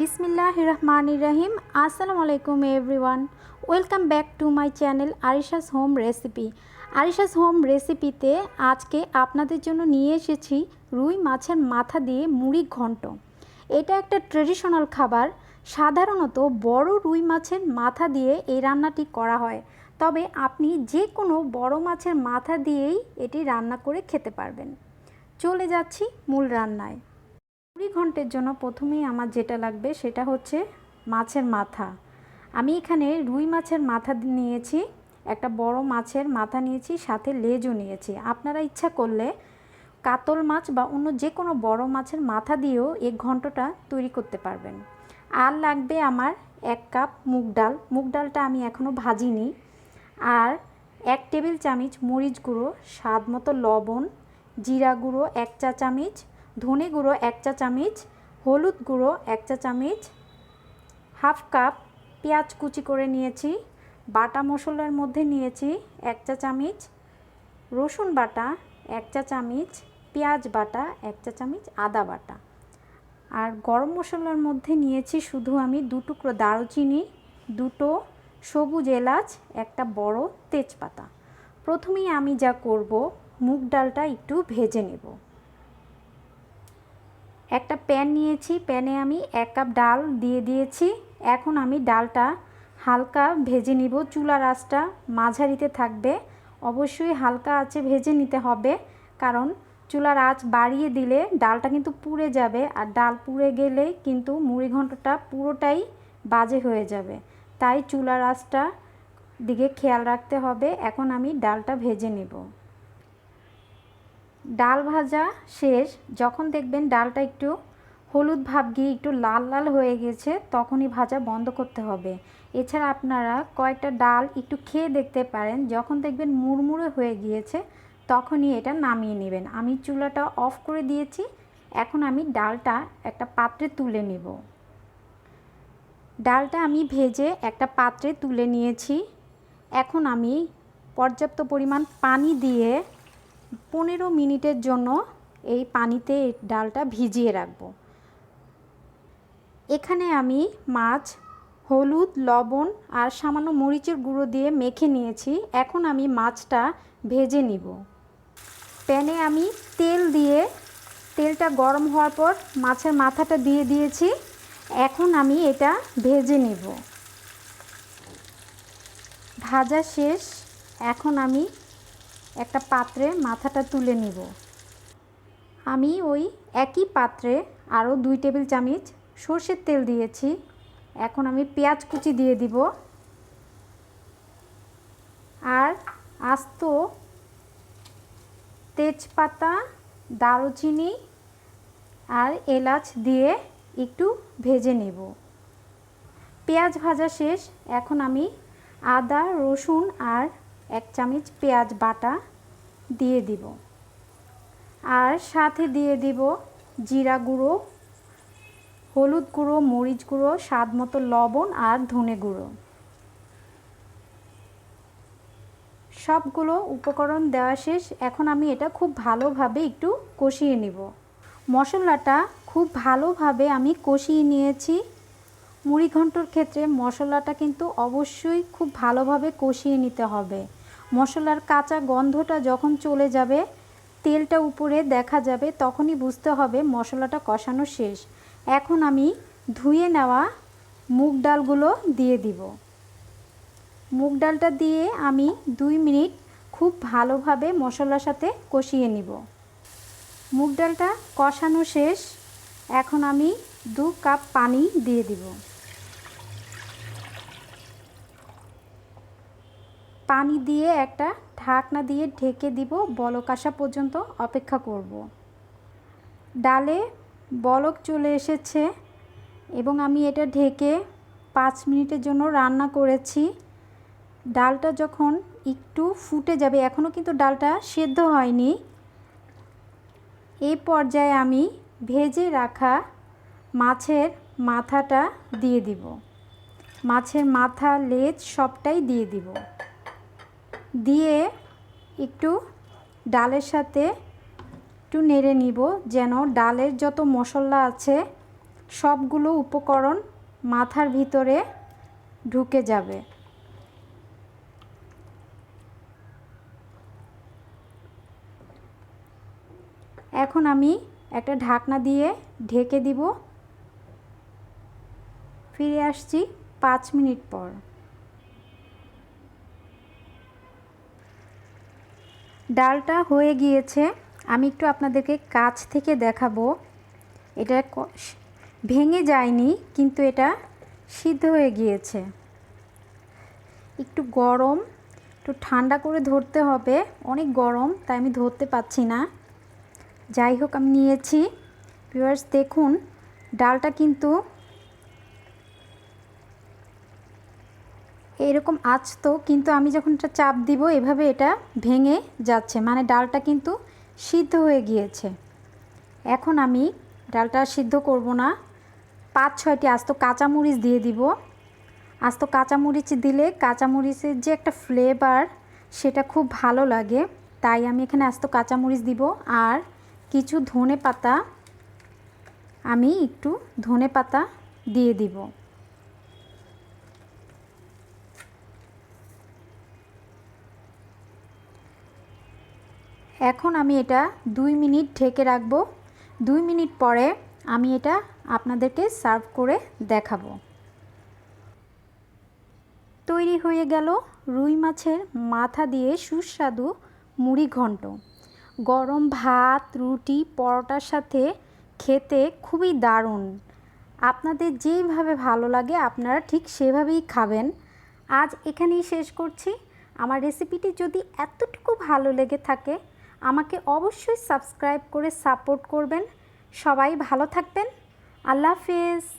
বিসমিল্লাহ রহমান রাহিম আসসালামু আলাইকুম everyone. Welcome back to my channel Arisha's home recipe. Arisha's home রেসিপিতে আজকে আপনাদের জন্য নিয়ে এসেছি রুই মাছের মাথা দিয়ে মুড়ি ঘন্ট। এটা একটা ট্রেডিশনাল খাবার। সাধারণত বড় রুই মাছের মাথা দিয়ে এই রান্নাটি করা হয়। তবে আপনি যে কোনো বড় মাছের মাথা দিয়েই এটি রান্না করে খেতে পারবেন। চলে যাচ্ছি মূল রান্নায়। কুড়ি ঘন্টের জন্য প্রথমেই আমার যেটা লাগবে সেটা হচ্ছে মাছের মাথা। আমি এখানে রুই মাছের মাথা নিয়েছি, একটা বড় মাছের মাথা নিয়েছি, সাথে লেজও নিয়েছি। আপনারা ইচ্ছা করলে কাতল মাছ বা অন্য যে কোনো বড় মাছের মাথা দিয়েও এই ঘন্টটা তৈরি করতে পারবেন। আর লাগবে আমার এক কাপ মুগ ডাল। মুগ ডালটা আমি এখনও ভাজিনি। আর এক টেবিল চামচ মরিচ গুঁড়ো, স্বাদ মতো লবণ, জিরা গুঁড়ো, এক চা চামচ ধনে গুঁড়ো এক চা চামচ, হলুদ গুঁড়ো এক চা চামচ, হাফ কাপ পেঁয়াজ কুচি করে নিয়েছি, বাটা মশলার মধ্যে নিয়েছি এক চা চামচ, রসুন বাটা এক চা চামচ, পেঁয়াজ বাটা এক চা চামচ, আদা বাটা। আর গরম মশলার মধ্যে নিয়েছি শুধু আমি দু টুকরো দারুচিনি, দুটো সবুজ এলাচ, একটা বড় তেজপাতা। প্রথমেই আমি যা করব, মুগ ডালটা একটু ভেজে নেব। একটা প্যান নিয়েছি, প্যানে আমি এক কাপ ডাল দিয়ে দিয়েছি। এখন আমি ডালটা হালকা ভেজে নিব। চুলার আঁচটা মাঝারিতে থাকবে। অবশ্যই হালকা আঁচে ভেজে নিতে হবে, কারণ চুলার আঁচ বাড়িয়ে দিলে ডালটা কিন্তু পুড়ে যাবে আর ডাল পুড়ে গেলে কিন্তু মুড়ি ঘন্টটা পুরোটাই বাজে হয়ে যাবে। তাই চুলার আঁচটা দিকে খেয়াল রাখতে হবে। এখন আমি ডালটা ভেজে নেব। ডাল ভাজা শেষ, যখন দেখবেন ডালটা একটু হলুদ ভাব গিয়ে একটু লাল লাল হয়ে গেছে, তখনই ভাজা বন্ধ করতে হবে। এছাড়া আপনারা কয়েকটা ডাল একটু খেয়ে দেখতে পারেন, যখন দেখবেন মুড়মুড়ে হয়ে গিয়েছে, তখনই এটা নামিয়ে নেবেন। আমি চুলাটা অফ করে দিয়েছি, এখন আমি ডালটা একটা পাত্রে তুলে নেব। ডালটা আমি ভেজে একটা পাত্রে তুলে নিয়েছি। এখন আমি পর্যাপ্ত পরিমাণ পানি দিয়ে পনেরো মিনিটের জন্য এই পানিতে ডালটা ভিজিয়ে রাখব। এখানে আমি মাছ, হলুদ, লবণ আর সামান্য মরিচের গুঁড়ো দিয়ে মেখে নিয়েছি। এখন আমি মাছটা ভেজে নিব। প্যানে আমি তেল দিয়ে, তেলটা গরম হওয়ার পর মাছের মাথাটা দিয়ে দিয়েছি। এখন আমি এটা ভেজে নেব। ভাজা শেষ। এখন আমি একটা পাত্রে মাথাটা তুলে নিব। আমি ওই একই পাত্রে আরও দুই টেবিল চামচ সর্ষের তেল দিয়েছি। এখন আমি পেঁয়াজ কুচি দিয়ে দিব। আর আস্ত তেজপাতা, দারুচিনি আর এলাচ দিয়ে একটু ভেজে নেব। পেঁয়াজ ভাজা শেষ। এখন আমি আদা, রসুন আর এক চামচ পেঁয়াজ বাটা দিয়ে দিব। আর সাথে দিয়ে দিব জিরা গুঁড়ো, হলুদ গুঁড়ো, মরিচ গুঁড়ো, স্বাদ মতো লবণ আর ধনে গুঁড়ো। সবগুলো উপকরণ দেওয়া শেষ। এখন আমি এটা খুব ভালোভাবে একটু কষিয়ে নিব। মশলাটা খুব ভালোভাবে আমি কষিয়ে নিয়েছি। মুড়ি ঘন্টর ক্ষেত্রে মশলাটা কিন্তু অবশ্যই খুব ভালোভাবে কষিয়ে নিতে হবে। মশলার কাঁচা গন্ধটা যখন চলে যাবে, তেলটা উপরে দেখা যাবে, তখনই বুঝতে হবে মশলাটা কষানো শেষ। এখন আমি ধুয়ে নেওয়া মুগ ডালগুলো দিয়ে দিব। মুগ ডালটা দিয়ে আমি দুই মিনিট খুব ভালোভাবে মশলার সাথে কষিয়ে নিব। মুগ ডালটা কষানো শেষ। এখন আমি দু কাপ পানি দিয়ে দিব। পানি দিয়ে একটা ঢাকনা দিয়ে ঢেকে দিব, বলক আসা পর্যন্ত অপেক্ষা করব। ডালে বলক চলে এসেছে এবং আমি এটা ঢেকে পাঁচ মিনিটের জন্য রান্না করেছি। ডালটা যখন একটু ফুটে যাবে এখনও কিন্তু ডালটা সেদ্ধ হয়নি এই পর্যায়ে আমি ভেজে রাখা মাছের মাথাটা দিয়ে দিব। মাছের মাথা, লেজ সবটাই দিয়ে দিব। দিয়ে একটু ডালের সাথে একটু নেড়ে নিব যেন ডালের যত মশলা আছে সবগুলো উপকরণ মাথার ভিতরে ঢুকে যাবে। এখন আমি একটা ঢাকনা দিয়ে ঢেকে দিব। ফিরে আসছি পাঁচ মিনিট পর। ডালটা হয়ে গিয়েছে। আমি একটু আপনাদেরকে কাছ থেকে দেখাবো। এটা ভেঙে যায়নি, কিন্তু এটা সিদ্ধ হয়ে গিয়েছে। একটু গরম, একটু ঠান্ডা করে ধরতে হবে। অনেক গরম, তাই আমি ধরতে পাচ্ছি না। যাই হোক, আমি নিয়েছি। ভিউয়ার্স, দেখুন, ডালটা কিন্তু এরকম আঁচতো, কিন্তু আমি যখন এটা চাপ দিব, এভাবে এটা ভেঙে যাচ্ছে। মানে ডালটা কিন্তু সিদ্ধ হয়ে গিয়েছে। এখন আমি ডালটা সিদ্ধ করব না। পাঁচ, ছয়টি আস্ত কাঁচামরিচ দিয়ে দিব। আস্ত কাঁচামরিচ দিলে কাঁচামরিচের যে একটা ফ্লেভার সেটা খুব ভালো লাগে। তাই আমি এখানে আস্ত কাঁচামরিচ দিব। আর কিছু ধনে পাতা আমি একটু ধনে পাতা দিয়ে দিব। এখন আমি এটা দুই মিনিট ঢেকে রাখব। দুই মিনিট পরে আমি এটা আপনাদেরকে সার্ভ করে দেখাবো। তৈরি হয়ে গেল রুই মাছের মাথা দিয়ে সুস্বাদু মুড়ি ঘন্ট। গরম ভাত, রুটি, পরোটার সাথে খেতে খুবই দারুণ। আপনাদের যেইভাবে ভালো লাগে আপনারা ঠিক সেভাবেই খাবেন। আজ এখানেই শেষ করছি। আমার রেসিপিটি যদি এতটুকু ভালো লেগে থাকে আমাকে অবশ্যই সাবস্ক্রাইব করে সাপোর্ট করবেন। সবাই ভালো থাকবেন। আল্লাহ হাফেজ।